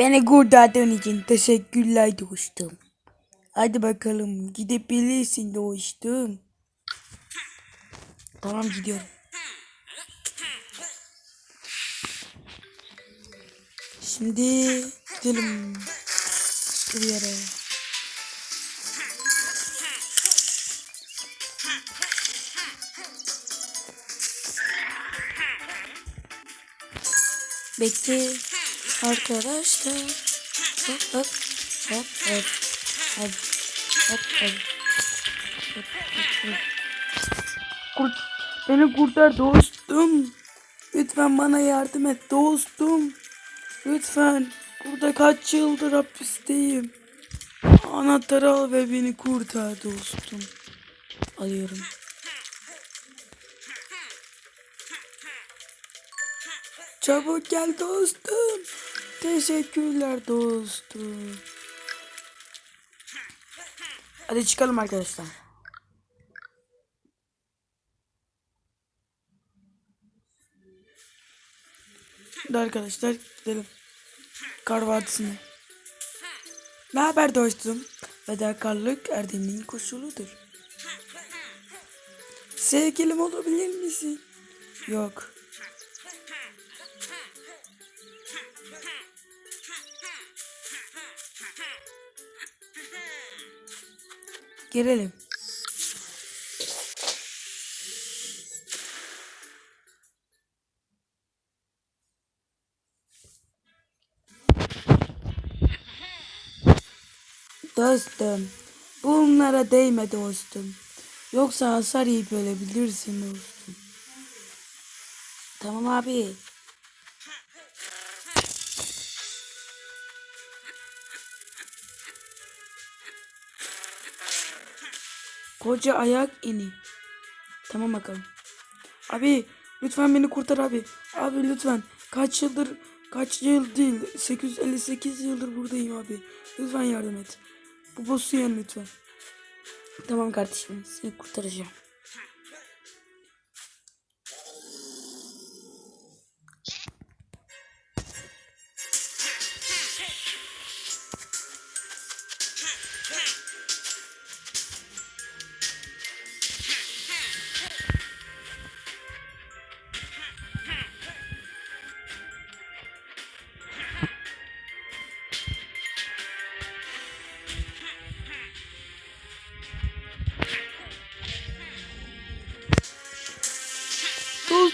Beni kurtardığın için teşekkürler dostum. Hadi bakalım gidebilirsin dostum. Tamam gidiyorum. Şimdi gidelim bir yere. Bekle arkadaşlar. Hop hop hop hop hop hop hop. Hop, hop. Kurt, beni kurtar dostum. Lütfen bana yardım et dostum. Lütfen. Burada kaç yıldır hapisteyim. Anahtarı al ve beni kurtar dostum. Alıyorum. Çabuk gel dostum. Teşekkürler dostum. Hadi çıkalım arkadaşlar. Hadi arkadaşlar gidelim. Kar Vadisi'ne. Ne haber dostum? Fedakarlık erdemin koşuludur. Sevgilim olabilir misin? Yok. Girelim. Dostum, bunlara değme dostum. Yoksa hasar yiyip ölebilirsin dostum. Tamam abi. Koca ayak ini. Tamam bakalım. Abi lütfen beni kurtar abi. Abi lütfen. Kaç yıldır kaç yıl değil 858 yıldır buradayım abi. Lütfen yardım et. Bu boss'u yen lütfen. Tamam kardeşim seni kurtaracağım.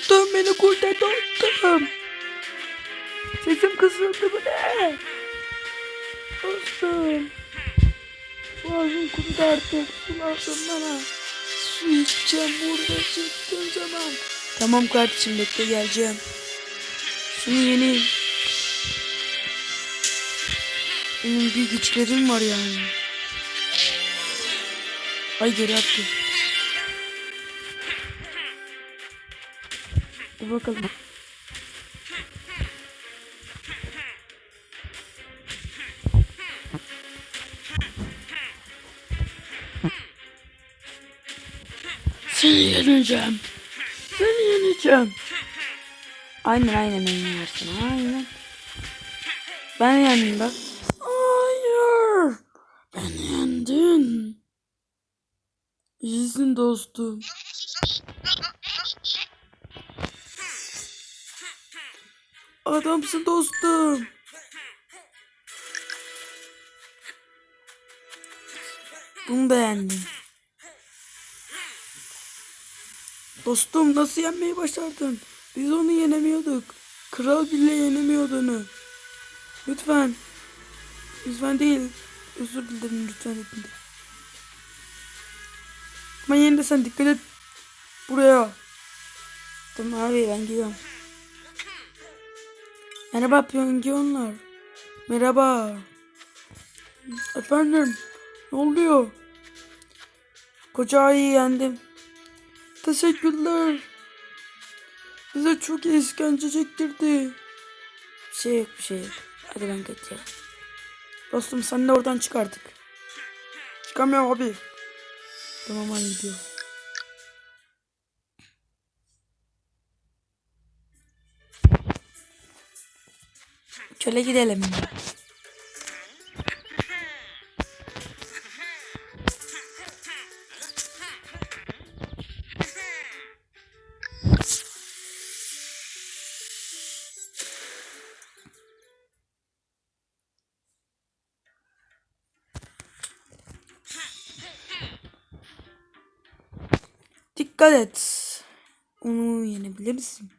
Dostum beni kurtar dostum. Sesim kısıldı bu ne? Dostum. Boğazım kurudu artık. Su lazım bana. Su içeceğim burada çıktığım zaman. Tamam kardeşim bekle geleceğim. Şunu yeneyim. Benim bir güçlerim var yani. Ay geri attı. Dur bakalım. Seni yeneceğim. Seni yeneceğim. Aynen aynen beni yersin. Aynen. Ben yendim bak. Hayır. Ben yendin. İyisin dostum. Adamsın dostum. Bunu beğendim. Dostum nasıl yenmeyi başardın? Biz onu yenemiyorduk. Kral bile yenemiyordu onu. Lütfen. Lütfen değil. Özür dilerim lütfen edin. Ama yine de sen dikkat et. Buraya. Tamam abi ben gidiyorum. Merhaba piyongyonlar. Merhaba. Efendim. Ne oluyor? Koca ayı yendim. Teşekkürler. Bize çok iyi işkence çektirdi. Bir şey yok bir şey yok. Hadi ben kaçacağım. Dostum sen de oradan çık artık. Çıkamıyorum abi. Tamam ben gidiyorum. Şöyle gidelim. Dikkat et. Onu yenebilirsin.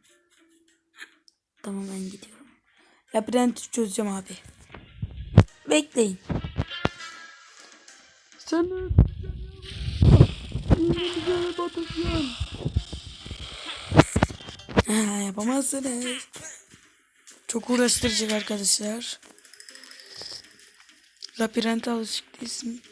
Tamam ben gidiyorum. Labirenti çözeceğim abi. Bekleyin. Sen Yine batacağım. Ha, yapamazsınız. Çok uğraştırıcı arkadaşlar. Labirente alışık değilsin.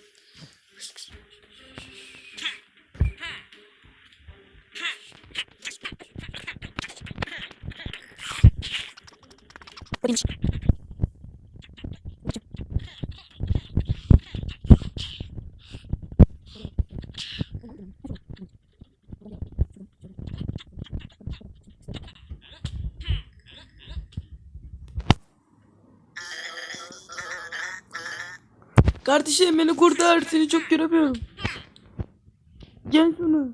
Kardeşim beni kurtar. Seni çok göremiyorum. Gel şunu.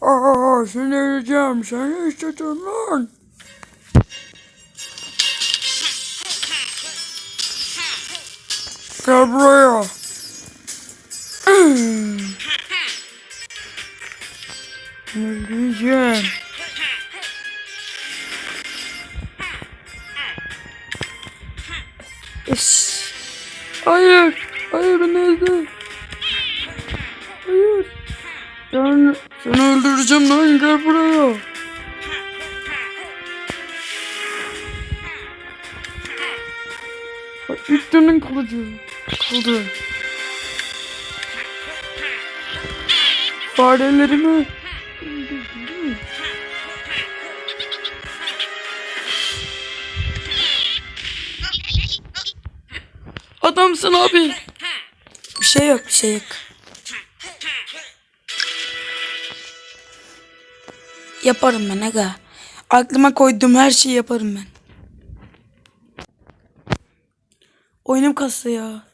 Aa, seni öleceğim. Seni isteyeceğim lan. Gel buraya. Öleceğim. Eş. Hayır. Hayır beni öldür. Hayır. Ben seni öldüreceğim lan gel buraya. Bak canın kılıcı. Kaldı. Farelerimi. Adamsın abi. Bir şey yok, bir şey yok. Yaparım ben aga. Aklıma koyduğum her şeyi yaparım ben. Oyunum kastı ya.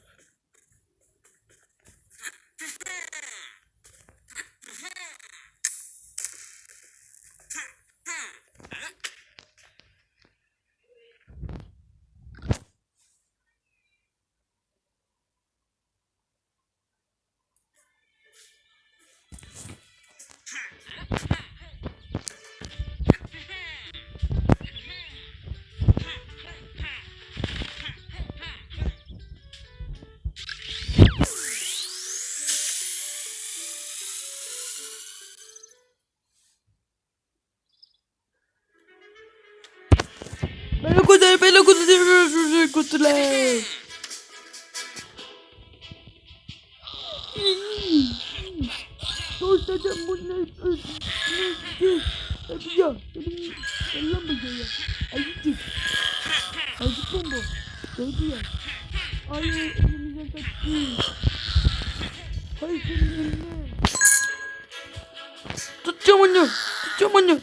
Beni kurtar. Sorsadım bu ne? Ne? Hadi ya, benim Allah'ım bu ya. Ayıcık. Ayıcık bomba. Neydi ya? Hayır, elimizden kaçtı. Hayır, senin eline. Tutacağım onu, tutacağım onu.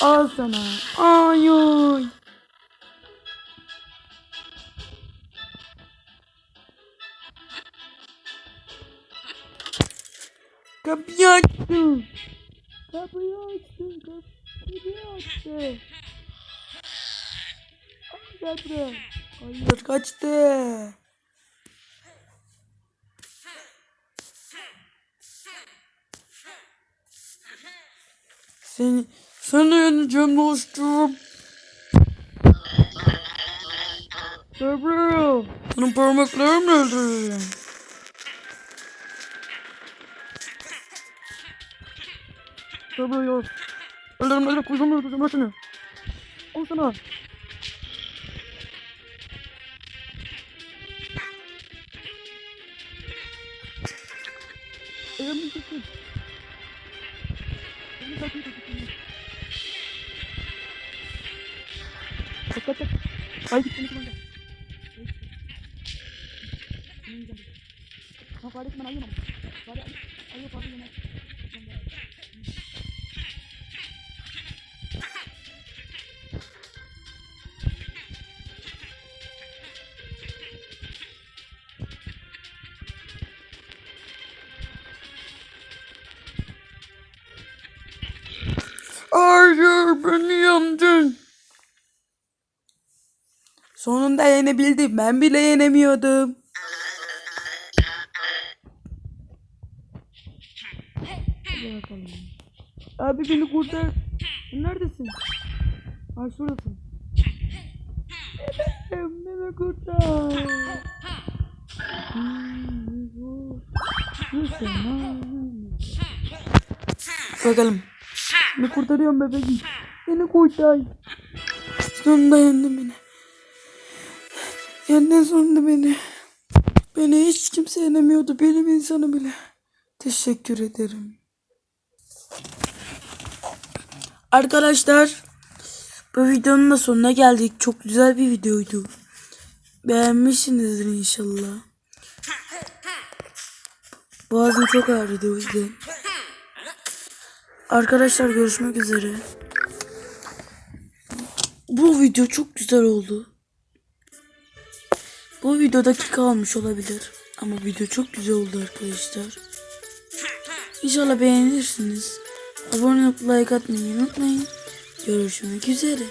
Al sana. Ay ay. Kapıyı açtım. Kapıyı açtım. Kapıyı. Gel buraya. Hayır kaçtı. Seni, seni yeneceğim dostum. Buraya. Senin parmaklarımla öldüreceğim. Buraya. Öldürüm öldürüm kuzum öldüreceğim seni. Al sana. Eğer çekin. Elimi takip edin. Bak bak bak. Haydi seni kullanacağım. Ha kardeşim ben ayıyorum. Bari ayı bari yine. Hayır Sonunda yenebildim. Ben bile yenemiyordum. Abi beni kurtar. Neredesin? Ha şuradasın. Bebeğim beni kurtar. Bakalım. Beni kurtarıyorum bebeğim. Beni kurtar. Sonunda yendin Yendin sonunda beni. Beni hiç kimse yenemiyordu. Benim insanı bile. Teşekkür ederim. Arkadaşlar bu videonun da sonuna geldik. Çok güzel bir videoydu. Beğenmişsinizdir inşallah. Boğazım çok ağrıdı o yüzden. Arkadaşlar görüşmek üzere. Bu video çok güzel oldu. Bu video dakika almış olabilir. Ama video çok güzel oldu arkadaşlar. İnşallah beğenirsiniz. Abone olup like atmayı unutmayın. Görüşmek üzere.